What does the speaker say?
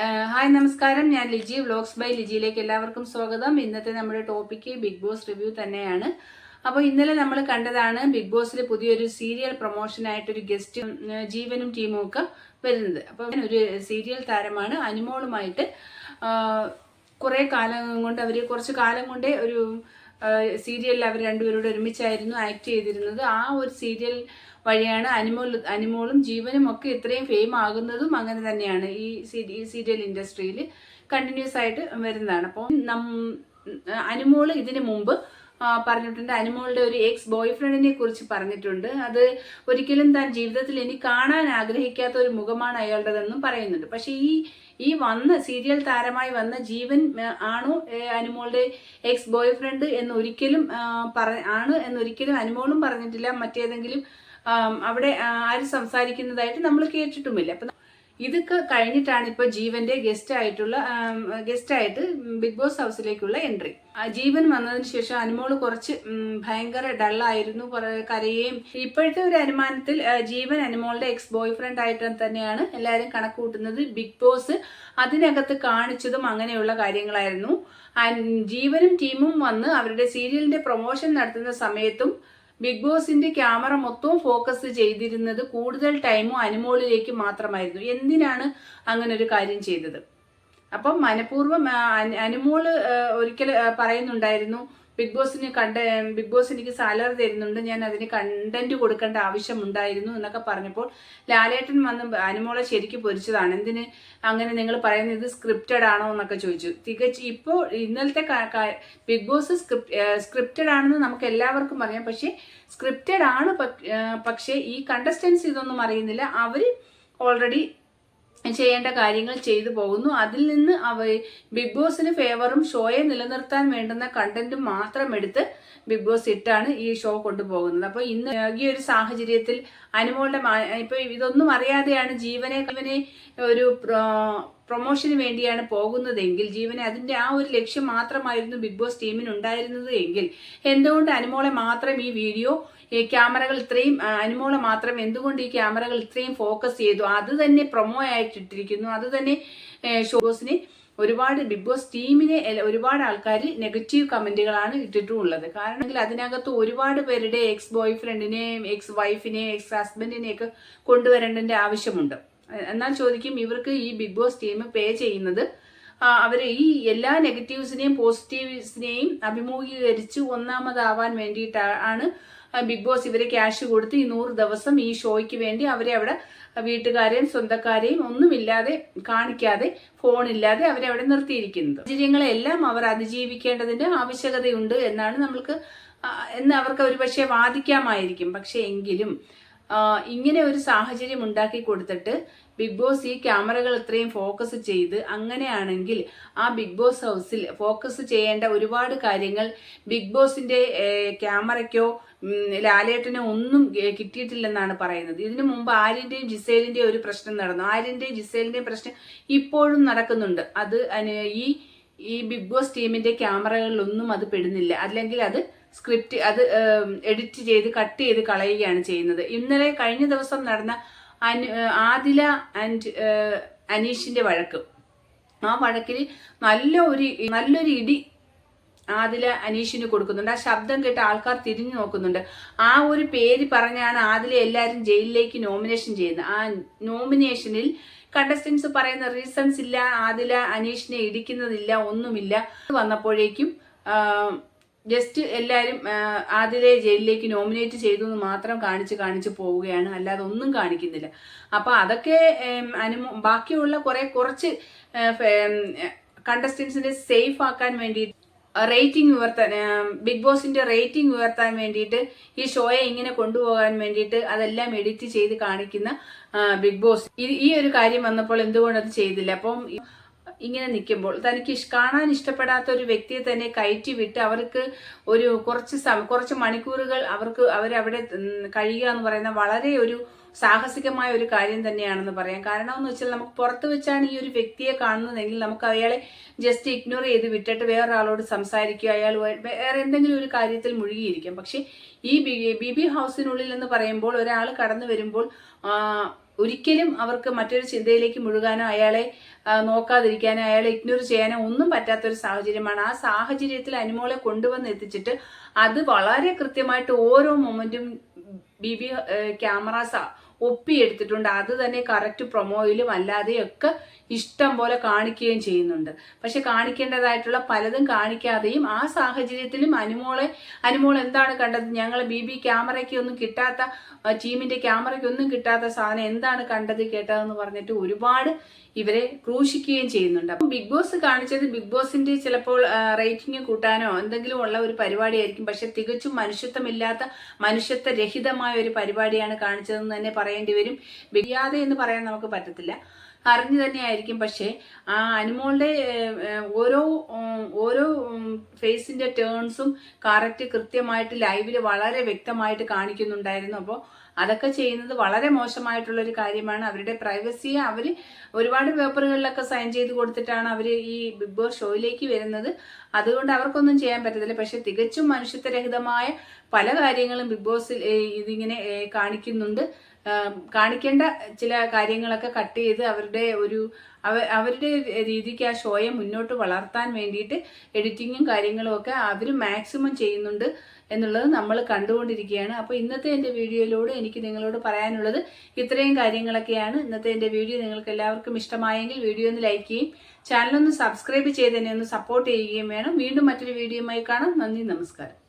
Hi നമസ്കാരം. ഞാൻ Liji vlogs by ലിജിയിലേക്ക് എല്ലാവർക്കും സ്വാഗതം. ഇന്നത്തെ നമ്മുടെ ടോപ്പിക്ക് ബിഗ് ബോസ് റിവ്യൂ തന്നെയാണ്. അപ്പോൾ ഇന്നലെ നമ്മൾ കണ്ടതാണ് ബിഗ് ബോസിൽ പുതിയൊരു സീരിയൽ പ്രൊമോഷനായിട്ടൊരു ഗസ്റ്റ് ജീവനും ടീമും ഒക്കെ വരുന്നത്. അപ്പോൾ ഒരു സീരിയൽ താരമാണ്. അനുമോളുമായിട്ട് കുറേ കാലം കൊണ്ട് അവർ കുറച്ച് കാലം കൊണ്ടേ ഒരു സീരിയലിൽ അവർ രണ്ടുപേരോട് ഒരുമിച്ചായിരുന്നു ആക്ട് ചെയ്തിരുന്നത്. ആ ഒരു സീരിയൽ വഴിയാണ് അനിമോൾ അനിമോളും ജീവനും ഒക്കെ ഇത്രയും ഫെയിം ആകുന്നതും അങ്ങനെ തന്നെയാണ് ഈ സീരിയൽ ഇൻഡസ്ട്രിയിൽ കണ്ടിന്യൂസ് ആയിട്ട് വരുന്നതാണ്. അപ്പോൾ നം അനിമോൾ ഇതിന് മുമ്പ് പറഞ്ഞിട്ടുണ്ട്. അനിമോളുടെ ഒരു എക്സ് ബോയ് ഫ്രണ്ടിനെ കുറിച്ച് പറഞ്ഞിട്ടുണ്ട്. അത് ഒരിക്കലും താൻ ജീവിതത്തിൽ ഇനി കാണാൻ ആഗ്രഹിക്കാത്ത ഒരു മുഖമാണ് അയാളുടേതെന്നും പറയുന്നുണ്ട്. പക്ഷേ ഈ ഈ വന്ന സീരിയൽ താരമായി വന്ന ജീവൻ ആണോ അനുമോളുടെ എക്സ് ബോയ് ഫ്രണ്ട് എന്ന് ഒരിക്കലും പറ ആണ് എന്നൊരിക്കലും അനുമോളും പറഞ്ഞിട്ടില്ല. മറ്റേതെങ്കിലും അവിടെ ആര് സംസാരിക്കുന്നതായിട്ട് നമ്മൾ കേട്ടിട്ടുമില്ല. അപ്പം ഇതൊക്കെ കഴിഞ്ഞിട്ടാണ് ഇപ്പോൾ ജീവന്റെ ഗസ്റ്റ് ആയിട്ടുള്ള ഗസ്റ്റ് ആയിട്ട് ബിഗ് ബോസ് ഹൗസിലേക്കുള്ള എൻട്രി ജീവൻ വന്നതിന് ശേഷം അനുമോൾ കുറച്ച് ഭയങ്കര ഡള്ളായിരുന്നു കരയുകയും. ഇപ്പോഴത്തെ ഒരു അനുമാനത്തിൽ ജീവൻ അനുമോളുടെ എക്സ് ബോയ് ഫ്രണ്ട് ആയിട്ട് തന്നെയാണ് എല്ലാവരും കണക്ക് കൂട്ടുന്നത് ബിഗ് ബോസ് അതിനകത്ത് കാണിച്ചതും അങ്ങനെയുള്ള കാര്യങ്ങളായിരുന്നു. ജീവനും ടീമും വന്ന് അവരുടെ സീരിയലിന്റെ പ്രൊമോഷൻ നടത്തുന്ന സമയത്തും ബിഗ് ബോസിന്റെ ക്യാമറ മൊത്തവും ഫോക്കസ് ചെയ്തിരുന്നത് കൂടുതൽ ടൈമും അനുമോളിലേക്ക് മാത്രമായിരുന്നു. എന്തിനാണ് അങ്ങനെ ഒരു കാര്യം ചെയ്തത്? അപ്പം മനഃപൂർവം അനുമോൾ ഒരിക്കൽ പറയുന്നുണ്ടായിരുന്നു ബിഗ് ബോസിന് കണ്ട ബിഗ് ബോസ് എനിക്ക് സാലറി തരുന്നുണ്ട് ഞാൻ അതിന് കണ്ടന്റ് കൊടുക്കേണ്ട ആവശ്യമുണ്ടായിരുന്നു എന്നൊക്കെ പറഞ്ഞപ്പോൾ ലാലേട്ടൻ വന്ന് അനുമോളെ ശരിക്ക് പൊരിച്ചതാണ്. എന്തിന്? അങ്ങനെ നിങ്ങൾ പറയുന്നത് ഇത് സ്ക്രിപ്റ്റഡ് ആണോ എന്നൊക്കെ ചോദിച്ചു. തികച്ച് ഇപ്പോൾ ഇന്നലത്തെ ബിഗ് ബോസ് സ്ക്രിപ്റ്റ് സ്ക്രിപ്റ്റഡ് ആണെന്ന് നമുക്ക് എല്ലാവർക്കും അറിയാം. പക്ഷേ സ്ക്രിപ്റ്റഡ് ആണ് പക്ഷേ ഈ കണ്ടസ്റ്റൻസ് ഇതൊന്നും അറിയുന്നില്ല. അവർ ഓൾറെഡി ചെയ്യേണ്ട കാര്യങ്ങൾ ചെയ്തു പോകുന്നു. അതിൽ നിന്ന് അവ ബിഗ് ബോസിന് ഫേവറും ഷോയെ നിലനിർത്താൻ വേണ്ടുന്ന കണ്ടന്റും മാത്രം എടുത്ത് ബിഗ് ബോസ് ഇട്ടാണ് ഈ ഷോ കൊണ്ടുപോകുന്നത്. അപ്പോൾ ഇന്ന് ഈ ഒരു സാഹചര്യത്തിൽ അനുമോളുടെ ഇപ്പൊ ഇതൊന്നും അറിയാതെയാണ് ജീവനെ ജീവനെ ഒരു പ്രൊമോഷന് വേണ്ടിയാണ് പോകുന്നതെങ്കിൽ ജീവനെ അതിന്റെ ആ ഒരു ലക്ഷ്യം മാത്രമായിരുന്നു ബിഗ് ബോസ് ടീമിന് ഉണ്ടായിരുന്നത് എങ്കിൽ എന്തുകൊണ്ട് അനുമോളെ മാത്രം ഈ വീഡിയോ ഈ ക്യാമറകൾ ഇത്രയും അനുമോളെ മാത്രം എന്തുകൊണ്ട് ഈ ക്യാമറകൾ ഇത്രയും ഫോക്കസ് ചെയ്തു? അത് തന്നെ പ്രൊമോ ആയിട്ടിട്ടിരിക്കുന്നു. അത് തന്നെ ഷോസിനെ ഒരുപാട് ബിഗ് ബോസ് ടീമിനെ ഒരുപാട് ആൾക്കാർ നെഗറ്റീവ് കമന്റുകളാണ് ഇട്ടിട്ടുമുള്ളത് കാരണം അതിനകത്ത് ഒരുപാട് പേരുടെ എക്സ് ബോയ് ഫ്രണ്ടിനെയും എക്സ് വൈഫിനെയും എക്സ് ഹസ്ബൻഡിനെയൊക്കെ കൊണ്ടുവരേണ്ടതിന്റെ ആവശ്യമുണ്ട്. എന്നാൽ ചോദിക്കും ഇവർക്ക് ഈ ബിഗ് ബോസ് ടീം പേ ചെയ്യുന്നത്. അവർ ഈ എല്ലാ നെഗറ്റീവ്സിനെയും പോസിറ്റീവ്സിനെയും അഭിമുഖീകരിച്ച് ഒന്നാമതാവാൻ വേണ്ടിയിട്ടാണ് ബിഗ് ബോസ് ഇവരെ ക്യാഷ് കൊടുത്ത് ഈ നൂറ് ദിവസം ഈ ഷോയ്ക്ക് വേണ്ടി അവരെ അവിടെ വീട്ടുകാരെയും സ്വന്തക്കാരെയും ഒന്നുമില്ലാതെ കാണിക്കാതെ ഫോണില്ലാതെ അവരെ അവിടെ നിർത്തിയിരിക്കുന്നത്. സാഹചര്യങ്ങളെല്ലാം അവർ അതിജീവിക്കേണ്ടതിന്റെ ആവശ്യകതയുണ്ട് എന്നാണ് നമ്മൾക്ക് എന്ന് അവർക്ക് ഒരുപക്ഷെ വാദിക്കാമായിരിക്കും. പക്ഷെ എങ്കിലും ഇങ്ങനെ ഒരു സാഹചര്യം ഉണ്ടാക്കി കൊടുത്തിട്ട് ബിഗ് ബോസ് ഈ ക്യാമറകൾ ഇത്രയും ഫോക്കസ് ചെയ്ത് അങ്ങനെയാണെങ്കിൽ ആ ബിഗ് ബോസ് ഹൗസിൽ ഫോക്കസ് ചെയ്യേണ്ട ഒരുപാട് കാര്യങ്ങൾ ബിഗ് ബോസിന്റെ ക്യാമറയ്ക്കോ ലാലേട്ടനോ ഒന്നും കിട്ടിയിട്ടില്ലെന്നാണ് പറയുന്നത്. ഇതിനു മുമ്പ് ആര്യന്റെയും ജിസേലിന്റെയും ഒരു പ്രശ്നം നടന്നു. ആര്യന്റെയും ജിസേലിന്റെയും പ്രശ്നം ഇപ്പോഴും നടക്കുന്നുണ്ട്. അത് ഈ ഈ ബിഗ് ബോസ് ടീമിന്റെ ക്യാമറകളിലൊന്നും അത് പെടുന്നില്ല. അല്ലെങ്കിൽ അത് സ്ക്രിപ്റ്റ് അത് എഡിറ്റ് ചെയ്ത് കട്ട് ചെയ്ത് കളയുകയാണ് ചെയ്യുന്നത്. ഇന്നലെ കഴിഞ്ഞ ദിവസം നടന്ന അനു ആദില ആൻഡ് അനീഷിന്റെ വഴക്ക്. ആ വഴക്കിൽ നല്ല ഒരു നല്ലൊരു ഇടി ആദില അനീഷിന് കൊടുക്കുന്നുണ്ട്. ആ ശബ്ദം കേട്ട് ആൾക്കാർ തിരിഞ്ഞു നോക്കുന്നുണ്ട്. ആ ഒരു പേര് പറഞ്ഞാണ് ആദില എല്ലാവരും ജയിലിലേക്ക് നോമിനേഷൻ ചെയ്യുന്നത്. ആ നോമിനേഷനിൽ കണ്ടസ്റ്റൻസ് പറയുന്ന റീസൺസ് ഇല്ല ആദില അനീഷിനെ ഇടിക്കുന്നതില്ല ഒന്നുമില്ല. വന്നപ്പോഴേക്കും ജസ്റ്റ് എല്ലാവരും ആദിലെ ജയിലിലേക്ക് നോമിനേറ്റ് ചെയ്തു എന്ന് മാത്രം കാണിച്ച് കാണിച്ച് പോവുകയാണ്. അല്ലാതെ ഒന്നും കാണിക്കുന്നില്ല. അപ്പോൾ അതൊക്കെ അനുമോ ബാക്കിയുള്ള കുറേ കുറച്ച് കണ്ടസ്റ്റൻസിനെ സേഫ് ആക്കാൻ വേണ്ടി റേറ്റിംഗ് ഉയർത്താൻ ബിഗ് ബോസിന്റെ റേറ്റിംഗ് ഉയർത്താൻ വേണ്ടിയിട്ട് ഈ ഷോയെ ഇങ്ങനെ കൊണ്ടുപോകാൻ വേണ്ടിയിട്ട് അതെല്ലാം എഡിറ്റ് ചെയ്ത് കാണിക്കുന്ന ബിഗ് ബോസ് ഈ- ഒരു കാര്യം വന്നപ്പോൾ എന്തുകൊണ്ട് അത് ചെയ്തില്ല? അപ്പം ഇങ്ങനെ നിൽക്കുമ്പോൾ തനിക്ക് കാണാൻ ഇഷ്ടപ്പെടാത്ത ഒരു വ്യക്തിയെ തന്നെ കയറ്റി വിട്ട് അവർക്ക് ഒരു കുറച്ച് കുറച്ച് മണിക്കൂറുകൾ അവർക്ക് അവരവിടെ കഴിയുക എന്ന് പറയുന്ന വളരെ ഒരു സാഹസികമായ ഒരു കാര്യം തന്നെയാണെന്ന് പറയാം. കാരണം എന്ന് വെച്ചാൽ നമുക്ക് പുറത്ത് വെച്ചാണ് ഈ ഒരു വ്യക്തിയെ കാണുന്നതെങ്കിൽ നമുക്ക് അയാളെ ജസ്റ്റ് ഇഗ്നോർ ചെയ്ത് വിട്ടിട്ട് വേറൊരാളോട് സംസാരിക്കുക അയാൾ വേറെ എന്തെങ്കിലും ഒരു കാര്യത്തിൽ മുഴുകിയിരിക്കാം. പക്ഷെ ഈ ബി ബി ഹൗസിനുള്ളിൽ എന്ന് പറയുമ്പോൾ ഒരാൾ കടന്നു വരുമ്പോൾ ഒരിക്കലും അവർക്ക് മറ്റൊരു ചിന്തയിലേക്ക് മുഴുകാനോ അയാളെ നോക്കാതിരിക്കാനോ അയാളെ ഇഗ്നോർ ചെയ്യാനോ ഒന്നും പറ്റാത്തൊരു സാഹചര്യമാണ്. ആ സാഹചര്യത്തിൽ അനുമോളെ കൊണ്ടുവന്ന് എത്തിച്ചിട്ട് അത് വളരെ കൃത്യമായിട്ട് ഓരോ മൊമെന്റും ബി ബി ക്യാമറാസ് ഒപ്പിയെടുത്തിട്ടുണ്ട്. അത് തന്നെ കറക്റ്റ് പ്രൊമോയിലും അല്ലാതെയൊക്കെ ഇഷ്ടം പോലെ കാണിക്കുകയും ചെയ്യുന്നുണ്ട്. പക്ഷെ കാണിക്കേണ്ടതായിട്ടുള്ള പലതും കാണിക്കാതെയും ആ സാഹചര്യത്തിലും അനുമോളെ അനുമോൾ എന്താണ് കണ്ടത്? ഞങ്ങൾ ബി ബി ക്യാമറയ്ക്ക് ഒന്നും കിട്ടാത്ത ടീമിന്റെ ക്യാമറയ്ക്ക് ഒന്നും കിട്ടാത്ത സാധനം എന്താണ് കണ്ടത് കേട്ടതെന്ന് പറഞ്ഞിട്ട് ഒരുപാട് ഇവരെ ക്രൂശിക്കുകയും ചെയ്യുന്നുണ്ട്. അപ്പം ബിഗ് ബോസ് കാണിച്ചത് ബിഗ് ബോസിന്റെ ചിലപ്പോൾ റേറ്റിംഗ് കൂട്ടാനോ എന്തെങ്കിലും ഉള്ള ഒരു പരിപാടിയായിരിക്കും. പക്ഷെ തികച്ചും മനുഷ്യത്വമില്ലാത്ത മനുഷ്യത്വരഹിതമായ ഒരു പരിപാടിയാണ് കാണിച്ചതെന്ന് തന്നെ പറയേണ്ടി വരും. വിദ്യാതെ എന്ന് പറയാൻ നമുക്ക് പറ്റത്തില്ല. അറിഞ്ഞു തന്നെയായിരിക്കും. പക്ഷേ ആ അനുമോളുടെ ഓരോ ഓരോ ഫേസിന്റെ ടേൺസും കറക്റ്റ് കൃത്യമായിട്ട് ലൈവിൽ വളരെ വ്യക്തമായിട്ട് കാണിക്കുന്നുണ്ടായിരുന്നു. അപ്പോൾ അതൊക്കെ ചെയ്യുന്നത് വളരെ മോശമായിട്ടുള്ള ഒരു കാര്യമാണ്. അവരുടെ പ്രൈവസിയെ അവർ ഒരുപാട് പേപ്പറുകളിലൊക്കെ സൈൻ ചെയ്ത് കൊടുത്തിട്ടാണ് അവർ ഈ ബിഗ് ബോസ് ഷോയിലേക്ക് വരുന്നത്. അതുകൊണ്ട് അവർക്കൊന്നും ചെയ്യാൻ പറ്റത്തില്ല. പക്ഷെ തികച്ചും മനുഷ്യത്വരഹിതമായ പല കാര്യങ്ങളും ബിഗ് ബോസിൽ ഇതിങ്ങനെ കാണിക്കുന്നുണ്ട്. കാണിക്കേണ്ട ചില കാര്യങ്ങളൊക്കെ കട്ട് ചെയ്ത് അവരുടെ ഒരു അവരുടെ രീതിക്ക് ആ ഷോയെ മുന്നോട്ട് വളർത്താൻ വേണ്ടിയിട്ട് എഡിറ്റിങ്ങും കാര്യങ്ങളും ഒക്കെ അവർ മാക്സിമം ചെയ്യുന്നുണ്ട് എന്നുള്ളത് നമ്മൾ കണ്ടുകൊണ്ടിരിക്കുകയാണ്. അപ്പോൾ ഇന്നത്തെ എന്റെ വീഡിയോയിലൂടെ എനിക്ക് നിങ്ങളോട് പറയാനുള്ളത് ഇത്രയും കാര്യങ്ങളൊക്കെയാണ്. ഇന്നത്തെ എന്റെ വീഡിയോ നിങ്ങൾക്ക് എല്ലാവർക്കും ഇഷ്ടമായെങ്കിൽ വീഡിയോ ഒന്ന് ലൈക്ക് ചെയ്യും. ചാനലൊന്ന് സബ്സ്ക്രൈബ് ചെയ്ത് തന്നെ ഒന്ന് സപ്പോർട്ട് ചെയ്യുകയും വേണം. വീണ്ടും മറ്റൊരു വീഡിയോയുമായി കാണാം. നന്ദി നമസ്കാരം.